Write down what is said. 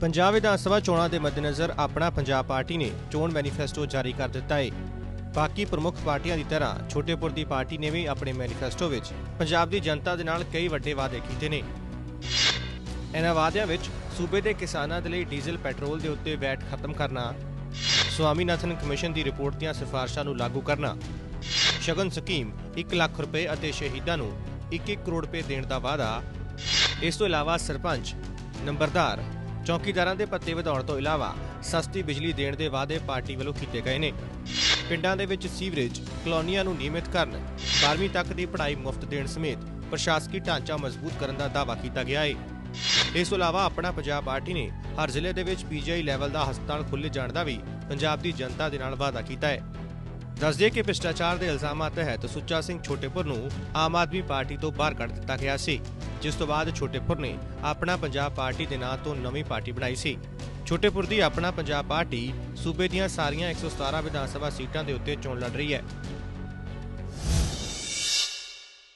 ਪੰਜਾਬ ਵਿਧਾਨ ਸਭਾ ਚੋਣਾਂ ਦੇ ਮੱਦੇਨਜ਼ਰ ਆਪਣਾ ਪੰਜਾਬ ਪਾਰਟੀ ਨੇ ਚੋਣ ਮੈਨੀਫੈਸਟੋ ਜਾਰੀ ਕਰ ਦਿੱਤਾ ਹੈ ਬਾਕੀ ਪ੍ਰਮੁੱਖ ਪਾਰਟੀਆਂ ਦੀ ਤਰ੍ਹਾਂ ਛੋਟੇਪੁਰ ਦੀ ਪਾਰਟੀ ਨੇ ਵੀ ਆਪਣੇ ਮੈਨੀਫੈਸਟੋ ਵਿੱਚ ਪੰਜਾਬ ਦੀ ਜਨਤਾ ਦੇ ਨਾਲ ਕਈ ਵੱਡੇ ਵਾਅਦੇ ਕੀਤੇ ਨੇ। ਇਹਨਾਂ ਵਾਅਦਿਆਂ ਵਿੱਚ ਸੂਬੇ ਦੇ ਕਿਸਾਨਾਂ ਦੇ ਲਈ ਡੀਜ਼ਲ, ਪੈਟਰੋਲ ਦੇ ਉੱਤੇ ਵੈਟ ਖਤਮ ਕਰਨਾ, ਸਵਾਮੀਨਾਥਨ ਕਮਿਸ਼ਨ ਦੀ ਰਿਪੋਰਟ ਦੀਆਂ ਸਿਫਾਰਸ਼ਾਂ ਨੂੰ ਲਾਗੂ ਕਰਨਾ, ਸ਼ਗਨ ਸਕੀਮ 1 ਲੱਖ ਰੁਪਏ ਅਤੇ ਸ਼ਹੀਦਾਂ ਨੂੰ 1-1 ਕਰੋੜ ਰੁਪਏ ਦੇਣ ਦਾ ਵਾਅਦਾ, ਇਸ ਤੋਂ ਇਲਾਵਾ ਸਰਪੰਚ, ਨੰਬਰਦਾਰ ਚੌਕੀਦਾਰਾਂ ਦੇ ਪੱਤੇ ਵਧਾਉਣ ਤੋਂ ਇਲਾਵਾ ਸਸਤੀ ਬਿਜਲੀ ਦੇਣ ਦੇ ਵਾਅਦੇ ਪਾਰਟੀ ਵੱਲੋਂ ਕੀਤੇ ਗਏ ਨੇ। ਪਿੰਡਾਂ ਦੇ ਵਿੱਚ ਸੀਵਰੇਜ ਕਲੋਨੀਆਂ ਨੂੰ ਨਿਯਮਿਤ ਕਰਨ 12ਵੀਂ ਤੱਕ ਦੀ ਪੜ੍ਹਾਈ ਮੁਫਤ ਦੇਣ ਸਮੇਤ ਪ੍ਰਸ਼ਾਸਕੀ ਢਾਂਚਾ ਮਜ਼ਬੂਤ ਕਰਨ ਦਾ ਦਾਅਵਾ ਕੀਤਾ ਗਿਆ ਹੈ ਇਸ ਤੋਂ ਇਲਾਵਾ ਆਪਣਾ ਪੰਜਾਬ ਪਾਰਟੀ ਨੇ ਹਰ ਜ਼ਿਲ੍ਹੇ ਦੇ ਵਿੱਚ ਪੀਜੀਆਈ ਲੈਵਲ ਦਾ ਹਸਪਤਾਲ ਖੁੱਲ੍ਹੇ ਜਾਣ ਦਾ ਵੀ ਪੰਜਾਬ ਦੀ ਜਨਤਾ ਦੇ ਨਾਲ ਵਾਅਦਾ ਕੀਤਾ ਹੈ ਦੱਸਦੇ ਕਿ ਭ੍ਰਿਸ਼ਟਾਚਾਰ ਦੇ ਇਲਜ਼ਾਮਾਂ ਤਹਿਤ ਸੁੱਚਾ ਸਿੰਘ ਛੋਟੇਪੁਰ ਨੂੰ ਆਮ ਆਦਮੀ ਪਾਰਟੀ ਤੋਂ ਬਾਹਰ ਕੱਢ ਦਿੱਤਾ ਗਿਆ ਸੀ। ਜਿਸ ਤੋਂ ਬਾਅਦ ਛੋਟੇਪੁਰ ਨੇ ਆਪਣਾ ਪੰਜਾਬ ਪਾਰਟੀ ਦੇ ਨਾਂ ਤੋਂ ਨਵੀਂ ਪਾਰਟੀ ਬਣਾਈ ਸੀ। ਛੋਟੇਪੁਰ ਦੀ ਆਪਣਾ ਪੰਜਾਬ ਪਾਰਟੀ ਸੂਬੇ ਦੀਆਂ ਸਾਰੀਆਂ 117 ਵਿਧਾਨ ਸਭਾ ਸੀਟਾਂ ਦੇ ਉੱਤੇ ਚੋਣ ਲੜ ਰਹੀ ਹੈ।